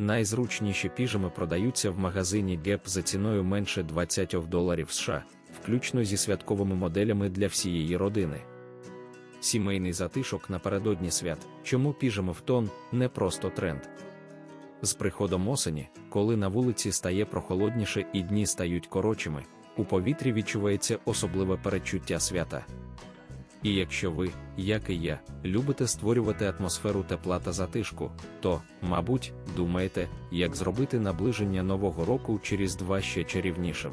Найзручніші піжами продаються в магазині Gap за ціною менше 20 доларів США, включно зі святковими моделями для всієї родини. Сімейний затишок напередодні свят, чому піжами в тон не просто тренд. З приходом осені, коли на вулиці стає прохолодніше і дні стають коротшими, у повітрі відчувається особливе передчуття свята. І якщо ви, як і я, любите створювати атмосферу тепла та затишку, то, мабуть, думаєте, як зробити наближення Нового року через два ще чарівнішим.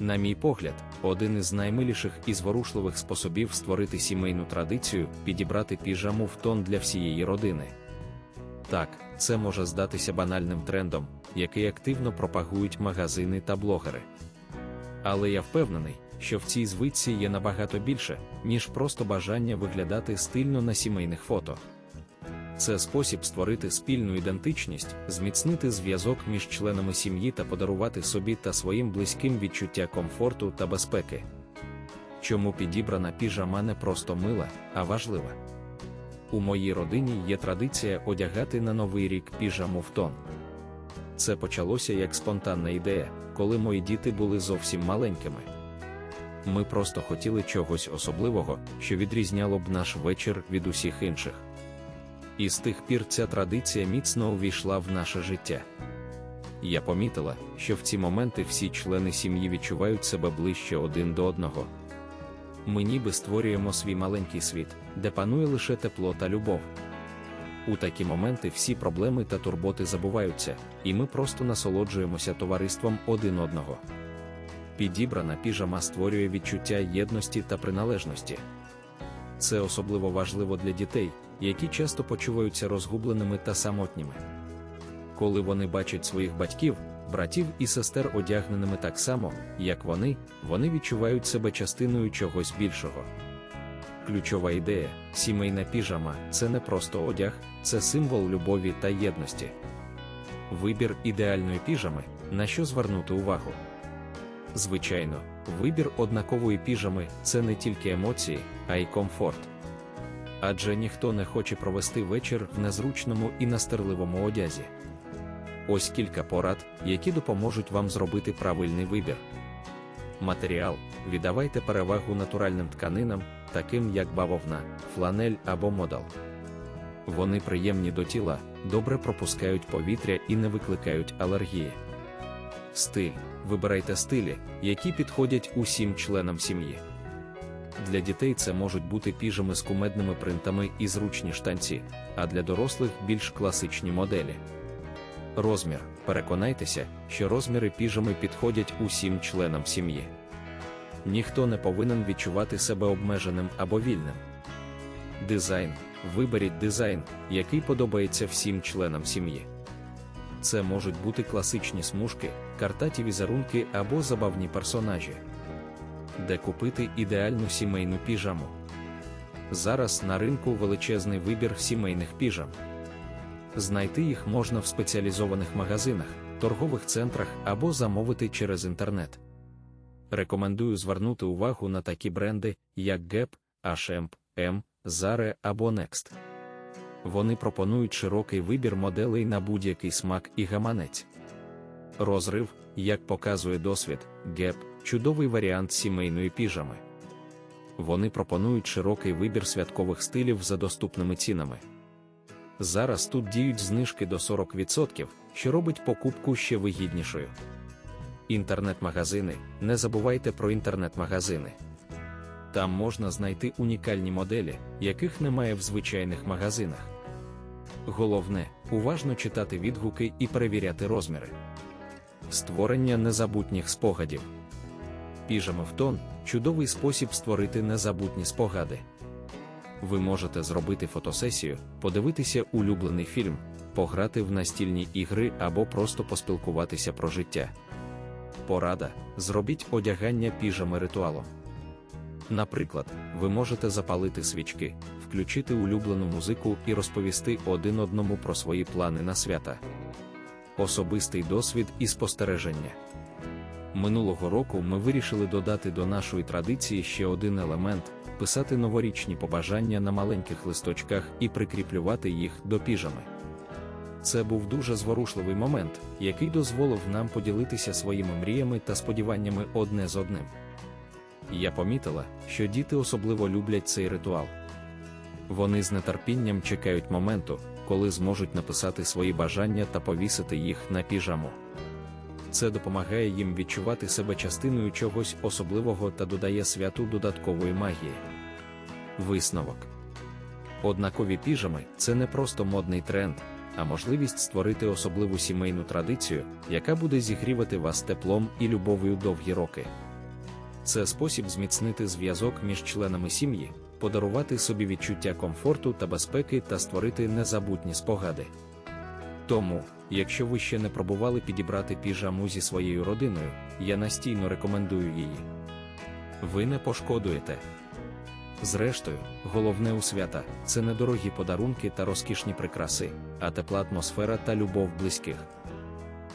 На мій погляд, один із наймиліших і зворушливих способів створити сімейну традицію підібрати піжаму в тон для всієї родини. Так, це може здатися банальним трендом, який активно пропагують магазини та блогери. Але я впевнений, що в цій звичці є набагато більше, ніж просто бажання виглядати стильно на сімейних фото. Це спосіб створити спільну ідентичність, зміцнити зв'язок між членами сім'ї та подарувати собі та своїм близьким відчуття комфорту та безпеки. Чому підібрана піжама не просто мила, а важлива? У моїй родині є традиція одягати на новий рік піжаму в тон. Це почалося як спонтанна ідея, коли мої діти були зовсім маленькими. Ми просто хотіли чогось особливого, що відрізняло б наш вечір від усіх інших. І з тих пір ця традиція міцно увійшла в наше життя. Я помітила, що в ці моменти всі члени сім'ї відчувають себе ближче один до одного. Ми ніби створюємо свій маленький світ, де панує лише тепло та любов. У такі моменти всі проблеми та турботи забуваються, і ми просто насолоджуємося товариством один одного. Підібрана піжама створює відчуття єдності та приналежності. Це особливо важливо для дітей, які часто почуваються розгубленими та самотніми. Коли вони бачать своїх батьків, братів і сестер одягненими так само, як вони, вони відчувають себе частиною чогось більшого. Ключова ідея сімейна піжама це не просто одяг, це символ любові та єдності. Вибір ідеальної піжами, на що звернути увагу. Звичайно, вибір однакової піжами це не тільки емоції, а й комфорт. Адже ніхто не хоче провести вечір в незручному і настирливому одязі. Ось кілька порад, які допоможуть вам зробити правильний вибір. Матеріал віддавайте перевагу натуральним тканинам, таким як бавовна, фланель або модал. Вони приємні до тіла, добре пропускають повітря і не викликають алергії. Стиль вибирайте стилі, які підходять усім членам сім'ї. Для дітей це можуть бути піжами з кумедними принтами і зручні штанці, а для дорослих більш класичні моделі. Розмір. Переконайтеся, що розміри піжами підходять усім членам сім'ї. Ніхто не повинен відчувати себе обмеженим або вільним. Дизайн. Виберіть дизайн, який подобається всім членам сім'ї. Це можуть бути класичні смужки, картаті візерунки або забавні персонажі. Де купити ідеальну сімейну піжаму. Зараз на ринку величезний вибір сімейних піжам. Знайти їх можна в спеціалізованих магазинах, торгових центрах або замовити через інтернет. Рекомендую звернути увагу на такі бренди, як Gap, H&M, Zara або Next. Вони пропонують широкий вибір моделей на будь-який смак і гаманець. Розрив, як показує досвід, Gap – чудовий варіант сімейної піжами. Вони пропонують широкий вибір святкових стилів за доступними цінами. Зараз тут діють знижки до 40%, що робить покупку ще вигіднішою. Інтернет-магазини. Не забувайте про інтернет-магазини. Там можна знайти унікальні моделі, яких немає в звичайних магазинах. Головне уважно читати відгуки і перевіряти розміри. Створення незабутніх спогадів. Піжами чудовий спосіб створити незабутні спогади. Ви можете зробити фотосесію, подивитися улюблений фільм, пограти в настільні ігри або просто поспілкуватися про життя. Порада: зробіть одягання піжами ритуалом. Наприклад, ви можете запалити свічки, включити улюблену музику і розповісти один одному про свої плани на свята. Особистий досвід і спостереження. Минулого року ми вирішили додати до нашої традиції ще один елемент писати новорічні побажання на маленьких листочках і прикріплювати їх до піжами. Це був дуже зворушливий момент, який дозволив нам поділитися своїми мріями та сподіваннями одне з одним. Я помітила, що діти особливо люблять цей ритуал. Вони з нетерпінням чекають моменту, коли зможуть написати свої бажання та повісити їх на піжаму. Це допомагає їм відчувати себе частиною чогось особливого та додає святу додаткової магії. Висновок Однакові піжами це не просто модний тренд, а можливість створити особливу сімейну традицію, яка буде зігрівати вас теплом і любов'ю довгі роки. Це спосіб зміцнити зв'язок між членами сім'ї, подарувати собі відчуття комфорту та безпеки та створити незабутні спогади. Тому, якщо ви ще не пробували підібрати піжаму зі своєю родиною, я настійно рекомендую її. Ви не пошкодуєте. Зрештою, головне у свята це недорогі подарунки та розкішні прикраси, а тепла атмосфера та любов близьких.